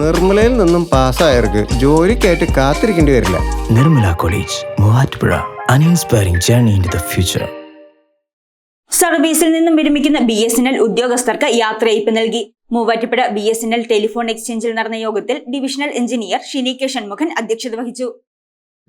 നിർമ്മലയിൽ നിന്നും പാസ്സായവർക്ക് ജോലിക്കായിട്ട് കാത്തിരിക്കേണ്ടി വരില്ല. Nirmala college Muvattupuzha. Uninspiring journey in the future സർവീസിൽ നിന്നും വിരമിക്കുന്ന ബി എസ് എൻ എൽ ഉദ്യോഗസ്ഥർക്ക് യാത്രയയപ്പ് നൽകി. Muvattupuzha B S N L telephone എക്സ്ചേഞ്ചിൽ നടന്ന യോഗത്തിൽ divisional engineer Shini K Shanmukhan അധ്യക്ഷത വഹിച്ചു.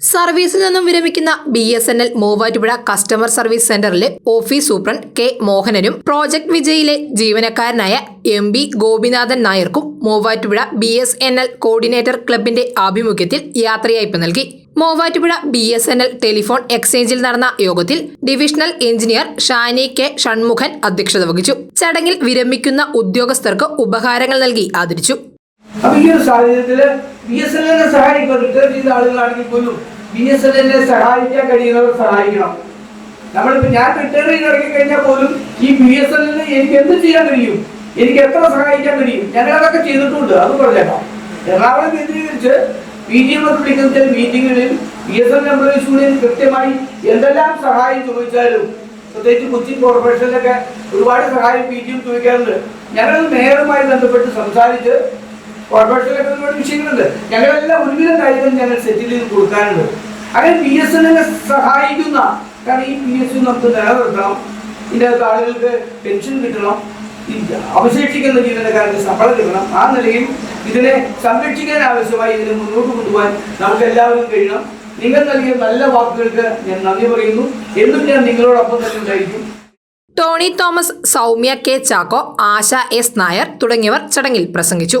സർവീസിൽ നിന്നും വിരമിക്കുന്ന B S N L Muvattupuzha customer service സെന്ററിലെ ഓഫീസ് സൂപ്രണ്ട് കെ മോഹനനും പ്രോജക്ട് വിജയിലെ ജീവനക്കാരനായ M B Gopinathan നായർക്കും Muvattupuzha B S N L coordinator ക്ലബിന്റെ ആഭിമുഖ്യത്തിൽ യാത്രയയപ്പ് നൽകി. Muvattupuzha B S N L telephone എക്സ്ചേഞ്ചിൽ നടന്ന യോഗത്തിൽ divisional engineer Shani K Shanmukhan അധ്യക്ഷത വഹിച്ചു. ചടങ്ങിൽ വിരമിക്കുന്ന ഉദ്യോഗസ്ഥർക്ക് ഉപഹാരങ്ങൾ നൽകി ആദരിച്ചു. അപ്പൊ ഈ ഒരു സാഹചര്യത്തിൽ ബി എസ് എൻ എല്ലിനെ സഹായിക്കുക റിട്ടയർ ചെയ്ത ആളുകളാണെങ്കിൽ പോലും ബി എസ് എൻ എല്ലിനെ സഹായിക്കാൻ കഴിയുന്നവർ സഹായിക്കണം. നമ്മളിപ്പോ ഞാൻ റിട്ടയർ ചെയ്ത് ഇറങ്ങി കഴിഞ്ഞാൽ പോലും ഈ ബി എസ് എൻ എല്ലിന് എനിക്ക് എന്ത് ചെയ്യാൻ കഴിയും? എനിക്ക് എത്ര സഹായിക്കാൻ കഴിയും? ഞങ്ങൾ അതൊക്കെ ചെയ്തിട്ടുണ്ട്. അത് പറഞ്ഞേക്കാം. എറണാകുളം കേന്ദ്രീകരിച്ച് പി ജി എം വിളിക്കുന്ന മീറ്റിങ്ങുകളിൽ B S N employees union കൃത്യമായി എന്തെല്ലാം സഹായം ചോദിച്ചാലും പ്രത്യേകിച്ച് കൊച്ചി കോർപ്പറേഷനിലൊക്കെ ഒരുപാട് സഹായം പി ജി എം ചോദിക്കാറുണ്ട്. ഞങ്ങൾ മേയറുമായി ബന്ധപ്പെട്ട് സംസാരിച്ച് കോർപ്പറേഷനിലൊക്കെ ഒരുപാട് വിഷയങ്ങളുണ്ട്. ഞങ്ങളെല്ലാം ഒരുവിധം കാര്യങ്ങൾ ഞങ്ങൾ സെറ്റിൽ ചെയ്ത് കൊടുക്കാനുണ്ട്. അങ്ങനെ പി എസ് എല്ലിനെ സഹായിക്കുന്ന കാരണം ഈ പി എസ് നമുക്ക് നിലനിർത്തണം. ഇതിന്റെ അകത്ത് ആളുകൾക്ക് പെൻഷൻ കിട്ടണം. അവശേഷിക്കുന്ന ജീവനക്കാർക്ക് ശമ്പളം കിട്ടണം. ആ നിലയിൽ ഇതിനെ സംരക്ഷിക്കാൻ ആവശ്യമായി ഇതിനെ മുന്നോട്ട് കൊണ്ടുപോകാൻ നമുക്ക് എല്ലാവരും കഴിയണം. നിങ്ങൾ നൽകിയ നല്ല വാക്കുകൾക്ക് ഞാൻ നന്ദി പറയുന്നു. എന്നും ഞാൻ നിങ്ങളോടൊപ്പം തന്നെ ഉണ്ടായിരിക്കും. Tony Thomas Soumya K Chacko Asha S Nair തുടങ്ങിയവർ ചടങ്ങിൽ പ്രസംഗിച്ചു.